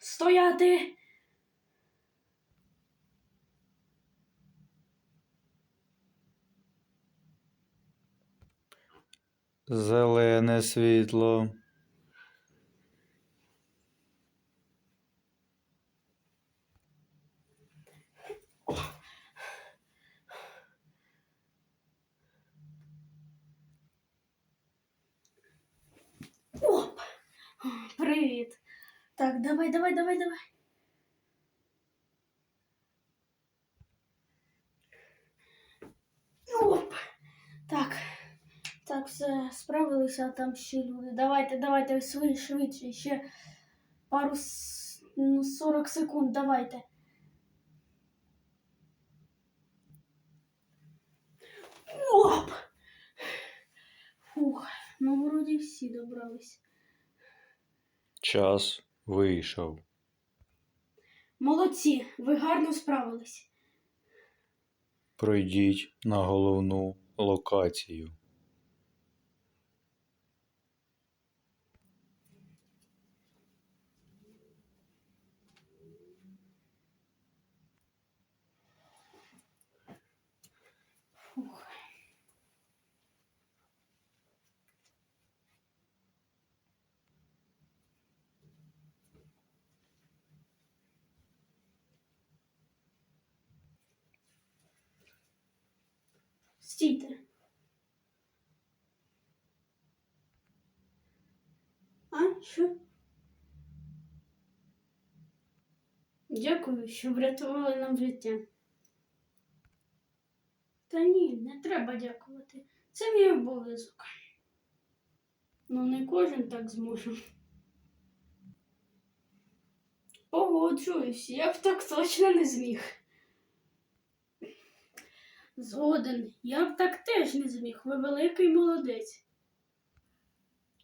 Стояти! Зелене світло. Привіт. Так, давай, давай, давай, давай. Оп! Так. Так, все, справилися, там ще люди. Давайте, давайте, швидше, ще пару ну, 40 секунд, давайте. Оп! Фух, ну вроді всі добрались. Час вийшов. Молодці, ви гарно справились. Пройдіть на головну локацію. Стійте. А, що? Дякую, що врятували нам життя. Та ні, не треба дякувати. Це мій обов'язок. Ну, не кожен так зможе. Погоджуюсь, я б так точно не зміг. Згоден, я б так теж не зміг. Ви великий молодець.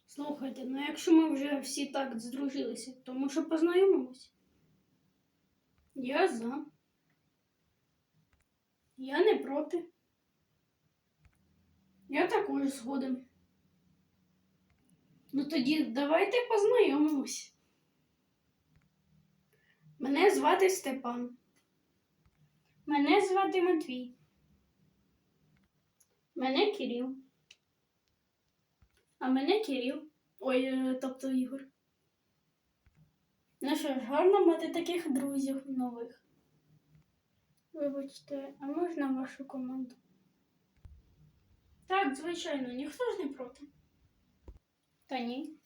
Слухайте, ну якщо ми вже всі так здружилися, то може познайомимось? Я за. Я не проти. Я також згоден. Ну тоді давайте познайомимось. Мене звати Степан. Мене звати Матвій. Мене Кирил. А мене Кирил. Ой, е, тобто Ігор. Ну що ж, гарно мати таких друзів нових. Вибачте, а можна вашу команду? Так, звичайно, ніхто ж не проти. Та ні.